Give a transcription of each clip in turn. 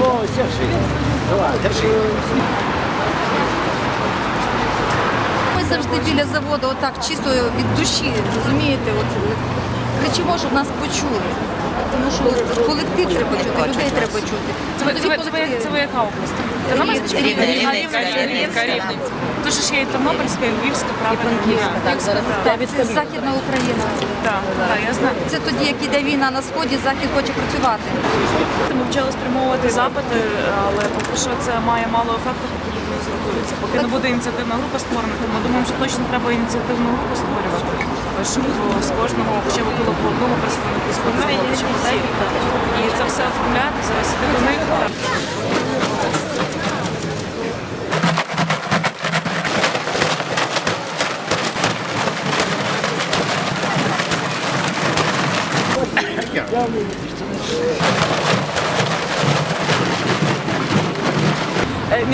О, держи. Давай, держи. Ми завжди біля заводу отак чисто від душі, розумієте? От кричимо, щоб нас почули. Тому що колектив треба чути, людей треба чути. Це ви, це, ви, це, ви, це ви яка область? Тернопільська? чи Рівненська. Рівненська? Рівненська. Дуже ж є і Тернопільська, і Львівська? Так, зараз це Західна Україна. Так, так, я знаю. Це тоді, як іде війна на сході, захід хоче працювати. Ми почали спрямовувати запити, але поки що це має мало ефекту, не зробилися. Поки не буде ініціативна група створена, то ми думаємо, що точно треба ініціативну групу створювати, щоб з кожного хоча б було по одному представнику з декілька. І це все оформляти, зараз до них.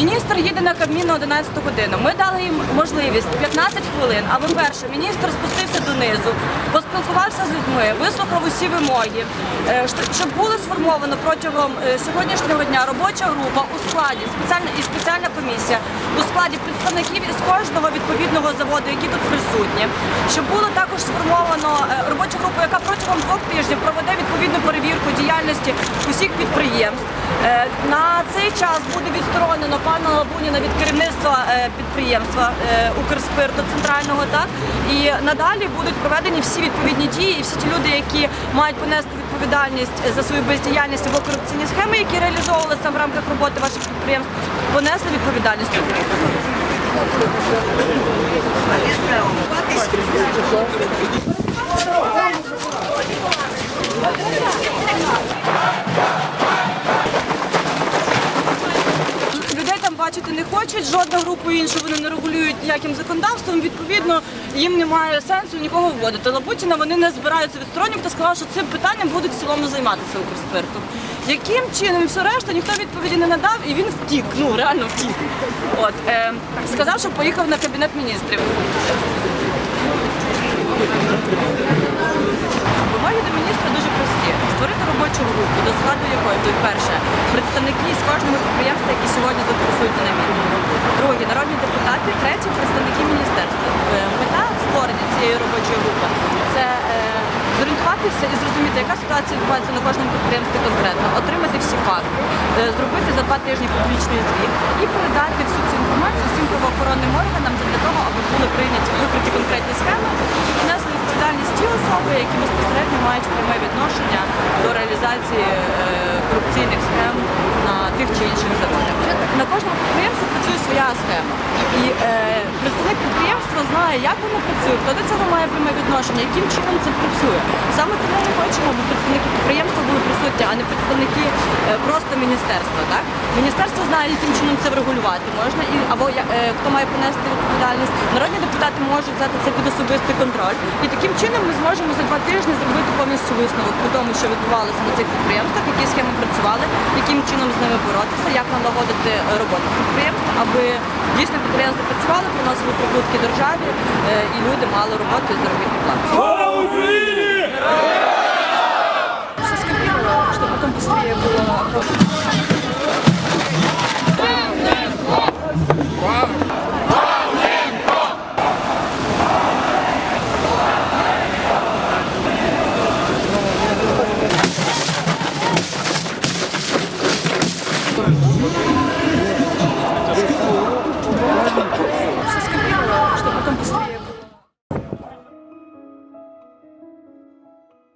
Міністр їде на Кабмін на 11 годину. Ми дали їм можливість 15 хвилин, аби перше міністр спустився донизу, поспілкувався з людьми, вислухав усі вимоги, е, щоб було сформовано протягом е, сьогоднішнього дня робоча група у складі спеціальна і спеціальна комісія у складі представників із кожного відповідного заводу, які тут присутні. Щоб було також сформовано е, робочу групу, яка протягом двох тижнів проведе відповідну перевірку діяльності усіх підприємств. Е, На цей час буде відсторонено пана Лабуніна від керівництва е, підприємства е, Укрспирту центрального. Так і надалі будуть проведені всі відповідні дії, і всі ті люди, які мають понести відповідальність за свою бездіяльність або корупційні схеми, які реалізовувалися в рамках роботи ваших підприємств, понесли відповідальність. Бачити не хочуть, жодну групу іншу вони не регулюють ніяким законодавством. Відповідно, їм немає сенсу нікого вводити. Лабутіна вони не збираються відсторонювати, хто сказав, що цим питанням будуть в цілому займатися Укрспиртом. Яким чином все решта ніхто відповіді не надав, і він втік. Ну реально втік. От е, сказав, що поїхав на кабінет міністрів. Вимоги до міністра складу якої то перше. Представники з кожного підприємства, які сьогодні тут присутні на мітингу. Друге. Народні депутати, третє. Представники міністерства. Е, Мета створення цієї робочої групи це е, зорієнтуватися і зрозуміти, яка ситуація відбувається на кожному підприємстві конкретно, отримати всі факти, е, зробити за два тижні публічний звіт і передати всю цю інформацію всім правоохоронним органам для того, аби були прийняті викриті конкретні схеми і понесли відповідальність ті особи, які безпосередньо мають пряме відношення реалізації е, корупційних схем на тих чи інших заводах. На кожному підприємстві працює своя схема. І е, представник підприємства знає, як воно працює, хто до цього має пряме відношення, яким чином це працює. Саме тому ми хочемо, аби представники підприємства були присутні, а не представники е, просто міністерства. Так? Міністерство знає, яким чином це врегулювати можна, і або е, хто має понести відповідальність. Народні депутати можуть взяти це під особистий контроль. І таким чином ми зможемо за два тижні зробити повністю висновок по тому, що відбувалося на цих підприємствах, які схеми працювали, яким чином з ними боротися, як налагодити е, роботу підприємств, аби дійсно підприємства працювали, приносили прибутки державі і люди мали роботу і заробітну плату. Чтобы потом быстрее было